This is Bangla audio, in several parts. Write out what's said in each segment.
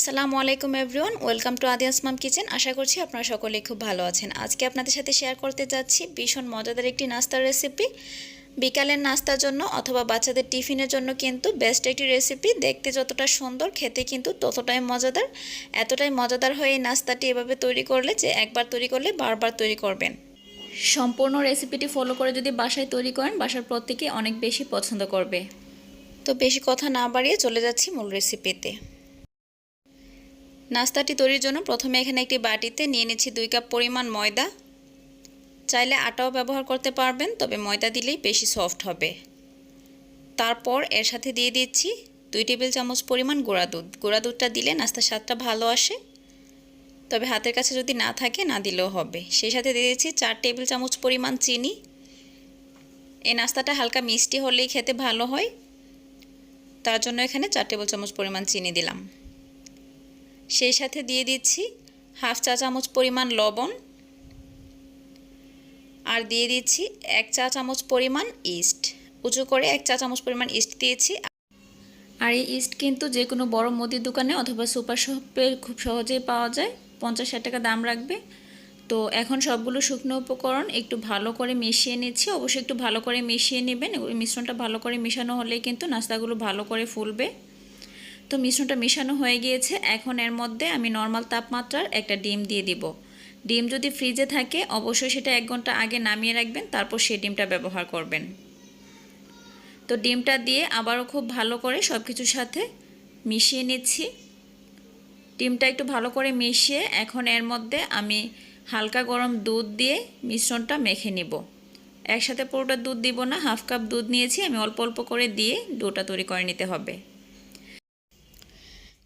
আসসালামু আলাইকুম এভরিওয়ান, ওয়েলকাম টু আদি আসমাম কিচেন। আশা করছি আপনারা সকলে খুব ভালো আছেন। আজকে আপনাদের সাথে শেয়ার করতে যাচ্ছি ভীষণ মজাদার একটি নাস্তার রেসিপি বিকালের নাস্তার জন্য অথবা বাচ্চাদের টিফিনের জন্য কিন্তু বেস্ট একটি রেসিপি দেখতে যতটা সুন্দর, খেতে কিন্তু ততটাই মজাদার। এতটাই মজাদার হয়ে এই নাস্তাটি এভাবে তৈরি করলে যে একবার তৈরি করলে বারবার তৈরি করবেন। সম্পূর্ণ রেসিপিটি ফলো করে যদি বাসায় তৈরি করেন, বাসার প্রত্যেকে অনেক বেশি পছন্দ করবে। তো বেশি কথা না বাড়িয়ে চলে যাচ্ছি মূল রেসিপিতে নাস্তাটি তৈরির জন্য প্রথমে এখানে একটি বাটিতে নিয়ে নিচ্ছি দুই কাপ পরিমাণ ময়দা। চাইলে আটাও ব্যবহার করতে পারবেন, তবে ময়দা দিলেই বেশি সফট হবে। তারপর এর সাথে দিয়ে দিচ্ছি দুই টেবিল চামচ পরিমাণ গুঁড়া দুধ। গুঁড়া দুধটা দিলে নাস্তার স্বাদটা ভালো আসে। তবে হাতের কাছে যদি না থাকে, না দিলেও হবে। সেই সাথে দিয়ে দিচ্ছি চার টেবিল চামচ পরিমাণ চিনি। এই নাস্তাটা হালকা মিষ্টি হলেই খেতে ভালো হয়। তার জন্য এখানে চার টেবিল চামচ পরিমাণ চিনি দিলাম। সেই সাথে দিয়ে দিচ্ছি হাফ চা চামচ পরিমাণ লবণ আর দিয়ে দিচ্ছি এক চা চামচ পরিমাণ ইস্ট। উঁচু করে এক চা চামচ পরিমাণ ইস্ট দিয়েছি। আর এই ইস্ট কিন্তু যে কোনো বড় মুদির দোকানে অথবা সুপার শপে খুব সহজেই পাওয়া যায়। পঞ্চাশ ষাট টাকা দাম রাখবে। তো এখন সবগুলো শুকনো উপকরণ একটু ভালো করে মিশিয়ে নিচ্ছি। অবশ্যই একটু ভালো করে মিশিয়ে নেবেন। মিশ্রণটা ভালো করে মেশানো হলেই কিন্তু নাস্তাগুলো ভালো করে ফুলবে। তো মিশ্রণটা মেশানো হয়ে গিয়েছে। এখন এর মধ্যে আমি নর্মাল তাপমাত্রার একটা ডিম দিয়ে দিব। ডিম যদি ফ্রিজে থাকে, অবশ্যই সেটা এক ঘণ্টা আগে নামিয়ে রাখবেন, তারপর সেই ডিমটা ব্যবহার করবেন। তো ডিমটা দিয়ে আবারও খুব ভালো করে সব কিছুর সাথে মিশিয়ে নিচ্ছি। ডিমটা একটু ভালো করে মিশিয়ে এখন এর মধ্যে আমি হালকা গরম দুধ দিয়ে মিশ্রণটা মেখে নিব। একসাথে পুরোটা দুধ দিব না, হাফ কাপ দুধ নিয়েছি, আমি অল্প অল্প করে দিয়ে ডোটা তৈরি করে নিতে হবে।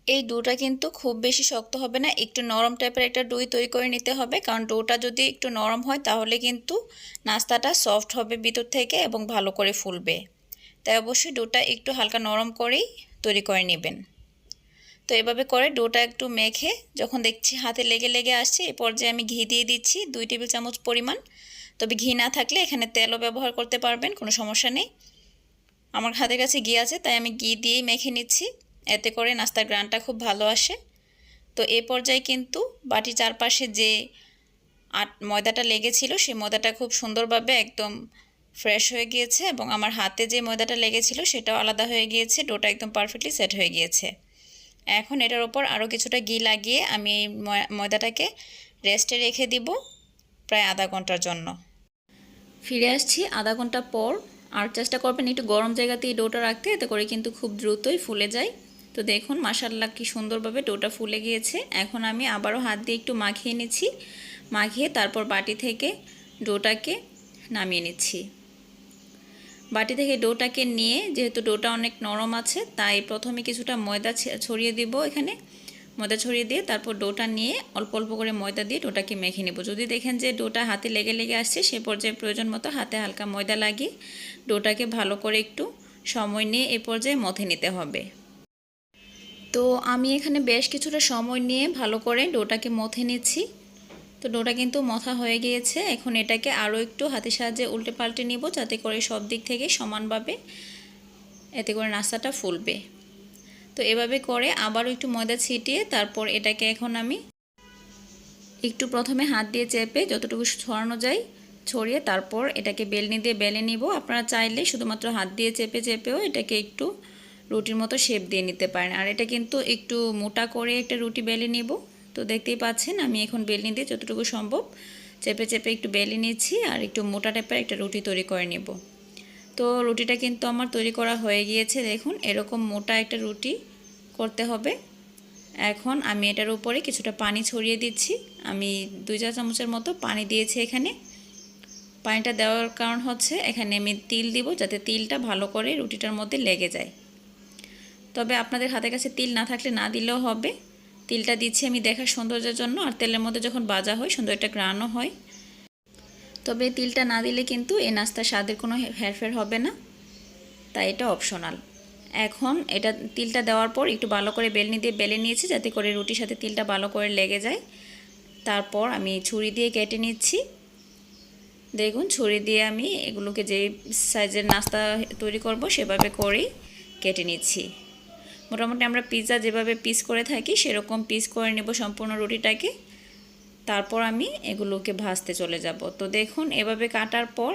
এই ডোটা কিন্তু খুব বেশি শক্ত হবে না, একটু নরম টাইপের একটা ডুই তৈরি করে নিতে হবে। কারণ ডোটা যদি একটু নরম হয়, তাহলে কিন্তু নাস্তাটা সফট হবে ভিতর থেকে এবং ভালো করে ফুলবে। তাই অবশ্যই ডোটা একটু হালকা নরম করেই তৈরি করে নেবেন। তো এভাবে করে ডোটা একটু মেখে যখন দেখছি হাতে লেগে লেগে আসছে, এ পর্যায়ে আমি ঘি দিয়ে দিচ্ছি দুই টেবিল চামচ পরিমাণ। তবে ঘি না থাকলে এখানে তেলও ব্যবহার করতে পারবেন, কোনো সমস্যা নেই। আমার হাতের কাছে ঘি আছে, তাই আমি ঘি দিয়েই মেখে নিচ্ছি। এতে করে নাস্তার গ্রানটা খুব ভালো আসে। তো এ পর্যায়ে কিন্তু বাটি চারপাশে যে আট ময়দাটা লেগেছিল, সেই ময়দাটা খুব সুন্দরভাবে একদম ফ্রেশ হয়ে গিয়েছে এবং আমার হাতে যে ময়দাটা লেগেছিল সেটাও আলাদা হয়ে গিয়েছে, ডোটা একদম পারফেক্টলি সেট হয়ে গিয়েছে। এখন এটার ওপর আরও কিছুটা ঘি লাগিয়ে আমি এই ময়দাটাকে রেস্টে রেখে দিব প্রায় আধা ঘণ্টার জন্য। ফিরে আসছি আধা ঘণ্টা পর। আর চেষ্টা করবেন একটু গরম জায়গাতে এই ডোটা রাখতে, এতে করে কিন্তু খুব দ্রুতই ফুলে যায়। তো দেখুন মাসাল্লা কি সুন্দরভাবে ডোটা ফুলে গিয়েছে। এখন আমি আবারও হাত দিয়ে একটু মাখিয়ে নিচ্ছি। মাখিয়ে তারপর বাটি থেকে ডোটাকে নামিয়ে নিচ্ছি। বাটি থেকে ডোটাকে নিয়ে, যেহেতু ডোটা অনেক নরম আছে, তাই প্রথমে কিছুটা ময়দা ছড়িয়ে দিব এখানে। ময়দা ছড়িয়ে দিয়ে তারপর ডোটা নিয়ে অল্প অল্প করে ময়দা দিয়ে ডোটাকে মেখে নেব। যদি দেখেন যে ডোটা হাতে লেগে লেগে আসছে, সে পর্যায়ে প্রয়োজন মতো হাতে হালকা ময়দা লাগিয়ে ডোটাকে ভালো করে একটু সময় নিয়ে এ পর্যায়ে মথে নিতে হবে। তো আমি এখানে বেশ কিছুটা সময় নিয়ে ভালো করে ডোটাকে মথে নিচ্ছি। তো ডোটা কিন্তু মথা হয়ে গিয়েছে। এখন এটাকে আরও একটু হাতের সাহায্যে উল্টে পাল্টে নিব যাতে করে সব দিক থেকে সমানভাবে এতে করে নাস্তাটা ফুলবে। তো এভাবে করে আবারও একটু ময়দা ছিটিয়ে তারপর এটাকে এখন আমি একটু প্রথমে হাত দিয়ে চেপে যতটুকু ছড়ানো যায় ছড়িয়ে তারপর এটাকে বেলনি দিয়ে বেলে নিব। আপনারা চাইলে শুধুমাত্র হাত দিয়ে চেপে চেপেও এটাকে একটু রুটির মতো শেপ দিয়ে নিতে পারেন। আর এটা কিন্তু একটু মোটা করে একটা রুটি বেলে নেব। তো দেখতেই পাচ্ছেন, আমি এখন বেলনি দিয়ে যতটুকু সম্ভব চেপে চেপে একটু বেলে নিচ্ছি আর একটু মোটা টাইপের একটা রুটি তৈরি করে নেব। তো রুটিটা কিন্তু আমার তৈরি করা হয়ে গিয়েছে। দেখুন, এরকম মোটা একটা রুটি করতে হবে। এখন আমি এটার উপরে কিছুটা পানি ছড়িয়ে দিচ্ছি। আমি দুই চা চামচের মতো পানি দিয়েছি এখানে। পানিটা দেওয়ার কারণ হচ্ছে, এখানে আমি তিল দিব যাতে তিলটা ভালো করে রুটিটার মধ্যে লেগে যায়। তবে আপনাদের হাতের কাছে তিল না থাকলে না দিলেও হবে। তিলটা দিচ্ছি আমি দেখার সৌন্দর্যের জন্য আর তেলের মধ্যে যখন বাজা হয়, সুন্দর একটা গ্রানও হয়। তবে তিলটা না দিলে কিন্তু এই নাস্তার স্বাদের কোনো হেরফের হবে না। তাই এটা অপশনাল এখন এটা তিলটা দেওয়ার পর একটু ভালো করে বেলনি দিয়ে বেলে নিয়েছি, যাতে করে রুটির সাথে তিলটা ভালো করে লেগে যায়। তারপর আমি ছুরি দিয়ে কেটে নিচ্ছি। দেখুন, ছুরি দিয়ে আমি এগুলোকে যে সাইজের নাস্তা তৈরি করব, সেভাবে করেই কেটে নিচ্ছি। মোটামুটি আমরা পিৎজা যেভাবে পিস করে থাকি, সেরকম পিস করে নেব সম্পূর্ণ রুটিটাকে। তারপর আমি এগুলোকে ভাজতে চলে যাব। তো দেখুন, এভাবে কাটার পর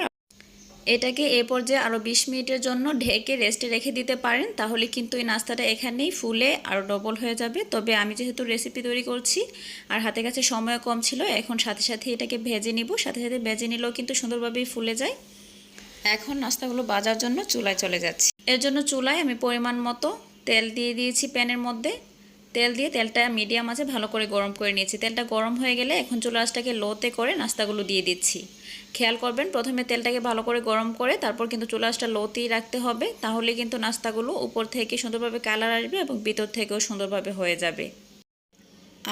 এটাকে এ পর্যায়ে আরও বিশ মিনিটের জন্য ঢেকে রেস্টে রেখে দিতে পারেন, তাহলে কিন্তু এই নাস্তাটা এখানেই ফুলে আরও ডবল হয়ে যাবে। তবে আমি যেহেতু রেসিপি তৈরি করছি আর হাতে কাছে সময় কম ছিল, এখন সাথে সাথে এটাকে ভেজে নিব। সাথে সাথে ভেজে নিলেও কিন্তু সুন্দরভাবেই ফুলে যায়। এখন নাস্তাগুলো বাজার জন্য চুলায় চলে যাচ্ছি। এর জন্য চুলায় আমি পরিমাণ মতো তেল দিয়ে দিয়েছি প্যানের মধ্যে। তেল দিয়ে তেলটা মিডিয়াম আছে, ভালো করে গরম করে নিয়েছি। তেলটা গরম হয়ে গেলে এখন চুলা আঁচটাকে লোতে করে নাস্তাগুলো দিয়ে দিচ্ছি। খেয়াল করবেন, প্রথমে তেলটাকে ভালো করে গরম করে তারপর কিন্তু চুলা আঁচটা লোতেই রাখতে হবে। তাহলে কিন্তু নাস্তাগুলো উপর থেকে সুন্দরভাবে কালার আসবে এবং ভিতর থেকেও সুন্দরভাবে হয়ে যাবে।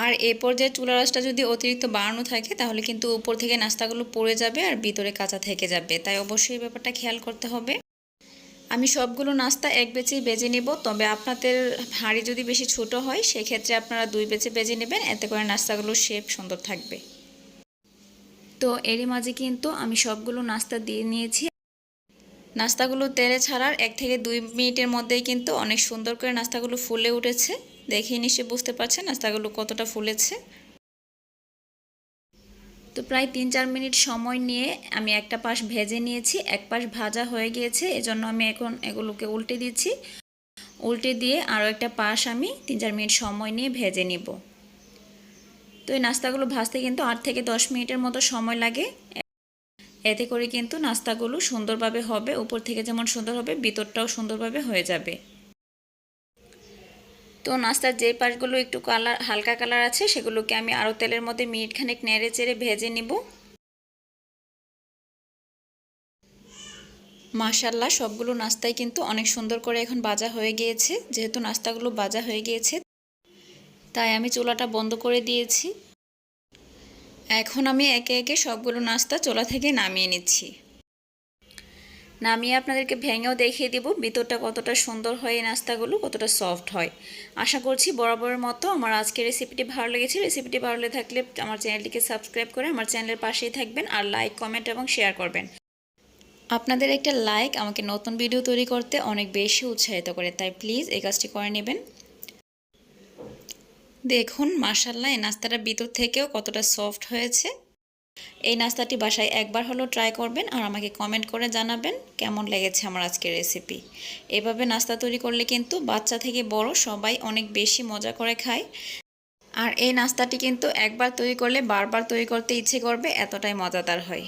আর এ পর্যায়ে চুলার আঁচটা যদি অতিরিক্ত বাড়ানো থাকে, তাহলে কিন্তু উপর থেকে নাস্তাগুলো পড়ে যাবে আর ভিতরে কাঁচা থেকে যাবে। তাই অবশ্যই ব্যাপারটা খেয়াল করতে হবে। আমি সবগুলো নাস্তা এক বেচেই বেজে নিব। তবে আপনাদের হাঁড়ি যদি বেশি ছোট হয়, সেক্ষেত্রে আপনারা দুই বেচে বেজে নেবেন। এতে করে নাস্তাগুলোর শেপ সুন্দর থাকবে। তো এরই মাঝে কিন্তু আমি সবগুলো নাস্তা দিয়ে নিয়েছি। নাস্তাগুলো তেলে ছাড়ার এক থেকে দুই মিনিটের মধ্যেই কিন্তু অনেক সুন্দর করে নাস্তাগুলো ফুলে উঠেছে। দেখেই নিশ্চয়ই বুঝতে পারছেন নাস্তাগুলো কতটা ফুলেছে। তো প্রায় তিন চার মিনিট সময় নিয়ে আমি একটা পাশ ভেজে নিয়েছি, এক পাশ ভাজা হয়ে গিয়েছে, এজন্য আমি এখন এগুলোকে উল্টে দিচ্ছি। উল্টে দিয়ে আরও একটা পাশ আমি তিন চার মিনিট সময় নিয়ে ভেজে নিব। তো এই নাস্তাগুলো ভাজতে কিন্তু আট থেকে দশ মিনিটের মতো সময় লাগে। এতে করে কিন্তু নাস্তাগুলো সুন্দরভাবে হবে, উপর থেকে যেমন সুন্দর হবে, ভিতরটাও সুন্দরভাবে হয়ে যাবে। তো নাস্তার যে পাশগুলো একটু কালার, হালকা কালার আছে, সেগুলোকে আমি আরও তেলের মধ্যে মিনিট খানেক নেড়ে চেড়ে ভেজে নিব। মাশাল্লাহ সবগুলো নাস্তাই কিন্তু অনেক সুন্দর করে এখন বাজা হয়ে গিয়েছে, যেহেতু নাস্তাগুলো বাজা হয়ে গিয়েছে। তাই আমি চুলাটা বন্ধ করে দিয়েছি। এখন আমি একে একে সবগুলো নাস্তা চোলা থেকে নামিয়ে নিচ্ছি। নামিয়ে আপনাদেরকে ভেঙেও দেখিয়ে দিব ভিতরটা কতটা সুন্দর হয় এই নাস্তাগুলো, কতটা সফট হয়। আশা করছি বরাবরের মতো আমার আজকের রেসিপিটি ভালো লেগেছে। রেসিপিটি ভালো লেগে থাকলে আমার চ্যানেলটিকে সাবস্ক্রাইব করে আমার চ্যানেলের পাশেই থাকবেন আর লাইক কমেন্ট এবং শেয়ার করবেন। আপনাদের একটা লাইক আমাকে নতুন ভিডিও তৈরি করতে অনেক বেশি উৎসাহিত করে, তাই প্লিজ এই কাজটি করে নেবেন। দেখুন মাসাল্লাহ এই নাস্তাটা ভিতর থেকেও কতটা সফট হয়েছে। এই নাস্তাটি বাসায় একবার হলো ট্রাই করবেন আর আমাকে কমেন্ট করে জানাবেন কেমন লেগেছে আমার আজকের রেসিপি এভাবে নাস্তা তৈরি করলে কিন্তু বাচ্চা থেকে বড় সবাই অনেক বেশি মজা করে খায়। আর এই নাস্তাটি কিন্তু একবার তৈরি করলে বারবার তৈরি করতে ইচ্ছে করবে, এতটাই মজাদার হয়।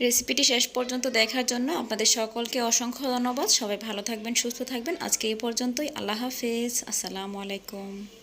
রেসিপিটি শেষ পর্যন্ত দেখার জন্য আপনাদের সকলকে অসংখ্য ধন্যবাদ। সবাই ভালো থাকবেন, সুস্থ থাকবেন। আজকে এই পর্যন্তই। আল্লাহ হাফেজ। আসসালামু আলাইকুম।